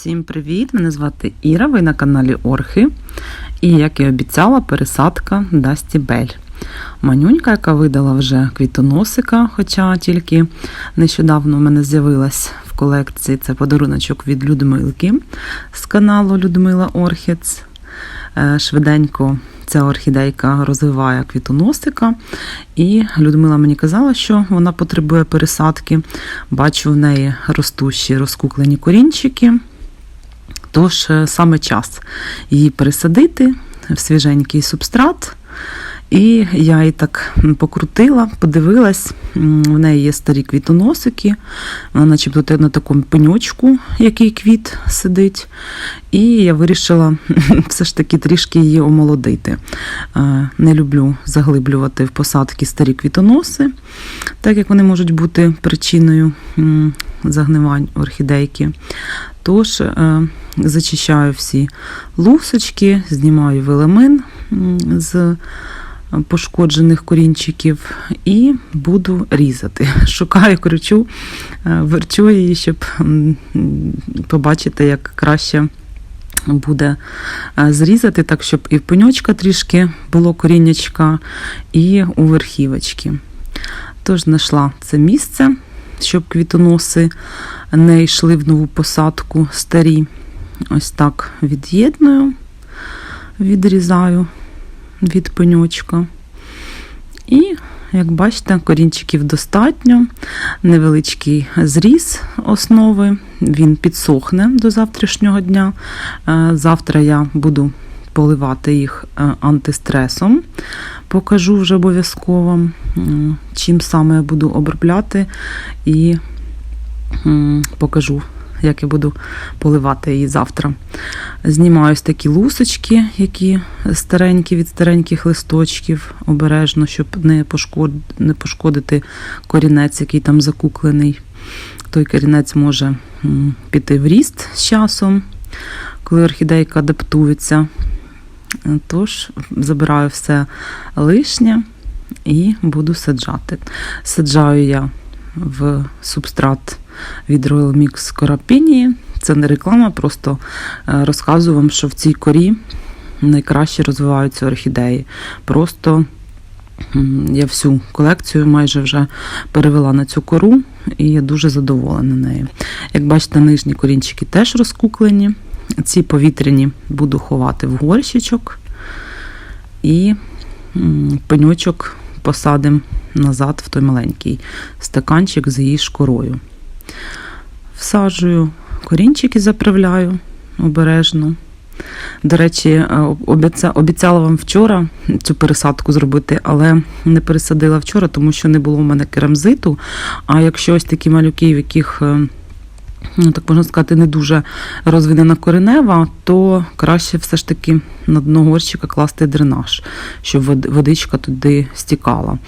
Всім привіт! Мене звати Іра, ви на каналі Орхи. І, як і обіцяла, пересадка Дасті Бель. Манюнька, яка видала вже квітоносика, хоча тільки нещодавно в мене з'явилась в колекції це подаруночок від Людмилки з каналу Людмила Орхіц. Е, Швиденько ця орхідейка розвиває квітоносика. І Людмила мені казала, що вона потребує пересадки. Бачу в неї ростущі розкуклені корінчики. Тож е, саме час її пересадити в свіженький субстрат. І я її так покрутила, подивилась. В неї є старі квітоносики, вона начебто на такому пеньочку, який квіт сидить. І я вирішила все ж таки трішки її омолодити. Е, Не люблю заглиблювати в посадки старі квітоноси, так як вони можуть бути причиною загнивань орхідейки. Тож е, зачищаю всі лусочки, знімаю велемин з пошкоджених корінчиків і буду різати. Шукаю, кручу, е, верчу її, щоб побачити, як краще буде е, зрізати, так, щоб і в пеньочка трішки було коріннячка, і у верхівочки. Тож знайшла це місце, щоб квітоноси не йшли в нову посадку старі. Ось так від'єдную, відрізаю від пеньочка. І, як бачите, корінчиків достатньо, невеличкий зріз основи, він підсохне до завтрашнього дня. Е, Завтра я буду поливати їх е, антистресом. Покажу вже обов'язково, чим саме я буду обробляти і покажу, як я буду поливати її завтра. Знімаю такі лусочки, які старенькі від стареньких листочків, обережно, щоб не, не пошкодити корінець, який там закуклений. Той корінець може піти в ріст з часом, коли орхідейка адаптується. Тож забираю все лишнє і буду саджати. Саджаю я в субстрат від Royal Mix Корапінії. Це не реклама, просто е, розказую вам, що в цій корі найкраще розвиваються орхідеї. Просто я всю колекцію майже вже перевела на цю кору, і я дуже задоволена нею. Як бачите, нижні корінчики теж розкуклені. Ці повітряні буду ховати в горщичок і пеньочок посадимо назад в той маленький стаканчик з її шкорою. Всаджую корінчики, заправляю обережно. До речі, е, обіцяла вам вчора цю пересадку зробити, але не пересадила вчора, тому що не було в мене керамзиту. А якщо ось такі малюки, в яких, е, ну так можна сказати, не дуже розвинена коренева, то краще все ж таки на дно горщика класти дренаж, щоб водичка туди стікала.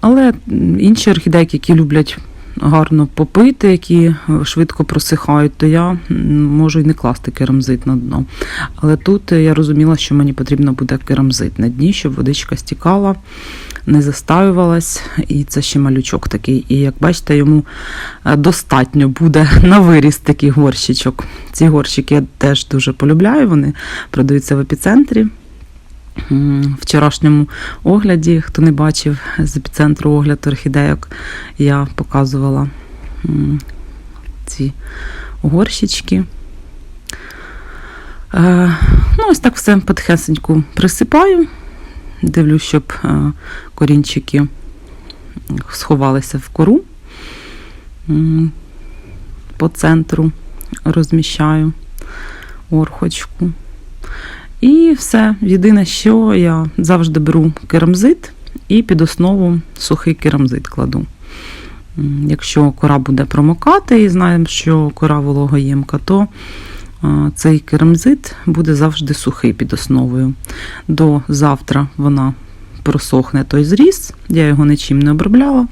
Але інші орхідейки, які люблять гарно попити, які е, швидко просихають, то я можу і не класти керамзит на дно. Але тут е, я розуміла, що мені потрібно буде керамзит на дні, щоб водичка стікала, не застаювалась, і це ще малючок такий. І як бачите, йому е, достатньо буде на виріст такий горщичок. Ці горщики я теж дуже полюбляю, вони продаються в епіцентрі. Вчорашньому огляді, хто не бачив з епіцентру огляд орхідейок, я показувала ці горщички. Е, Ну, ось так все потихесеньку присипаю. Дивлюсь, щоб е, корінчики сховалися в кору. По центру розміщаю орхочку. І все. Єдине, що я завжди беру керамзит і під основу сухий керамзит кладу. Якщо кора буде промокати і знаємо, що кора вологоємка, то цей керамзит буде завжди сухий під основою. До завтра вона просохне той зріз, я його нічим не обробляла.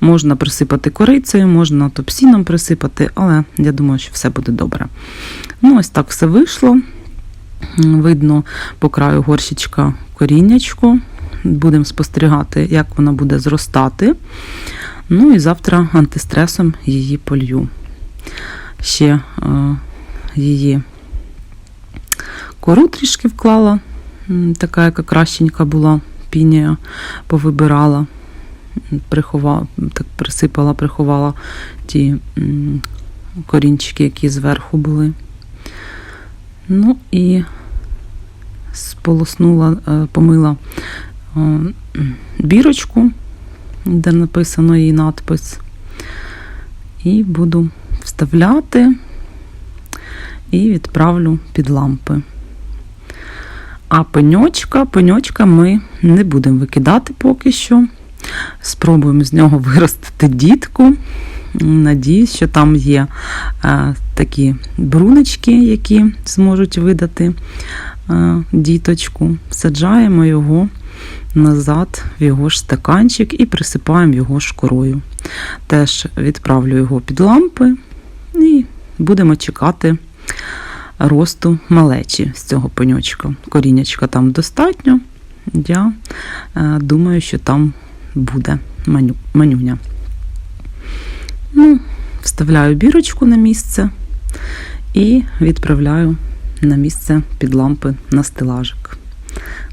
Можна присипати корицею, можна топсіном присипати, але я думаю, що все буде добре. Ну, ось так все вийшло. Видно по краю горщичка коріннячко. Будемо спостерігати, як вона буде зростати. Ну і завтра антистресом її полью. Ще е, її кору трішки вклала, така, яка кращенька була, пінія повибирала, приховала, так присипала, приховала ті корінчики, які зверху були. Ну і сполоснула, е, помила е, бірочку, де написано її надпис. І буду вставляти і відправлю під лампи. А пеньочка, пеньочка ми не будемо викидати поки що. Спробуємо з нього виростити дітку. Надіюсь, що там є е, такі бруночки, які зможуть видати е, діточку. Саджаємо його назад в його ж стаканчик і присипаємо його шкурою. Теж відправлю його під лампи і будемо чекати росту малечі з цього пеньочка. Корінячка там достатньо. Я е, думаю, що там буде маню, манюня. Ну, вставляю бірочку на місце і відправляю на місце під лампи на стелажик.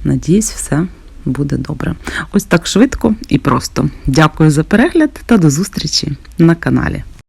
Надіюсь, все буде добре. Ось так швидко і просто. Дякую за перегляд та до зустрічі на каналі.